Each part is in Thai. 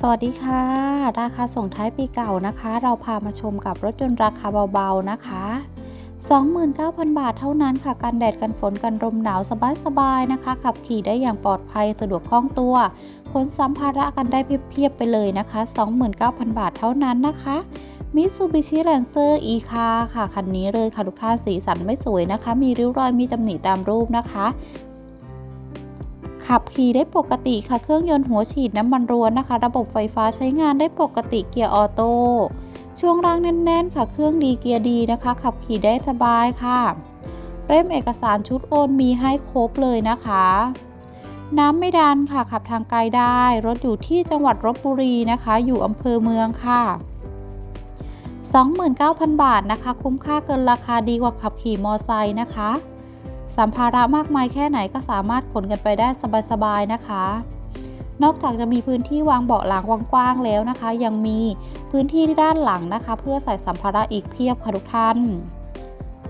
สวัสดีค่ะ ราคาส่งท้ายปีเก่านะคะ เราพามาชมกับรถยนต์ราคาเบาๆนะคะ 29,000 บาทเท่านั้นค่ะกันแดดกันฝนกันลมหนาวสบายๆนะคะ ขับขี่ได้อย่างปลอดภัยสะดวกคล่องตัวขนสัมภาระกันได้เพียบๆไปเลยนะคะ 29,000 บาทเท่านั้นนะคะมิซูบิชิแ a นเซอร์อีคาค่ะ คันนี้เลยค่ะ ทุกท่านสีสันไม่สวยนะคะ มีริ้วรอยมีตำหนิตามรูปนะคะ ขับขี่ได้ปกติค่ะ เครื่องยนต์หัวฉีดน้ำมันรวนนะคะ ระบบไฟฟ้าใช้งานได้ปกติเกียร์ออโต้ ช่วงล่างแน่น ๆ ค่ะ เครื่องดีเกียร์ดีนะคะ ขับขี่ได้สบายค่ะ เล่มเอกสารชุดโอนมีให้ครบเลยนะคะ น้ำไม่ดันค่ะ ขับทางไกลได้ รถอยู่ที่จังหวัดลบบุรีนะคะ อยู่อำเภอเมืองค่ะ 29,000 บาทนะคะ คุ้มค่าเกินราคาดีกว่าขับขี่มอไซค์นะคะ สัมภาระมากมายแค่ไหนก็สามารถขนกันไปได้สบายๆนะคะ นอกจากจะมีพื้นที่วางเบาะหลังกว้างๆแล้วนะคะ ยังมีพื้นที่ด้านหลังนะคะ เพื่อใส่สัมภาระอีกเพียบค่ะทุกท่าน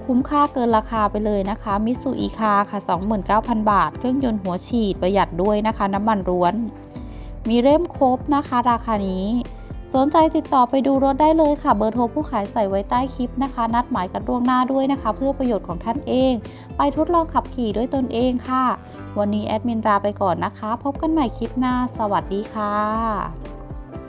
คุ้มค่าเกินราคาไปเลยนะคะมิสูอีคาค่ะ 29,000 บาท เครื่องยนต์หัวฉีดประหยัดด้วยนะคะ น้ำมันร้วน มีเล่มครบนะคะ ราคานี้ สนใจติดต่อไปดูรถได้เลยค่ะ เบอร์โทรผู้ขายใส่ไว้ใต้คลิปนะคะ นัดหมายกันล่วงหน้าด้วยนะคะ เพื่อประโยชน์ของท่านเอง ไปทดลองขับขี่ด้วยตนเองค่ะ วันนี้แอดมินลาไปก่อนนะคะ พบกันใหม่คลิปหน้า สวัสดีค่ะ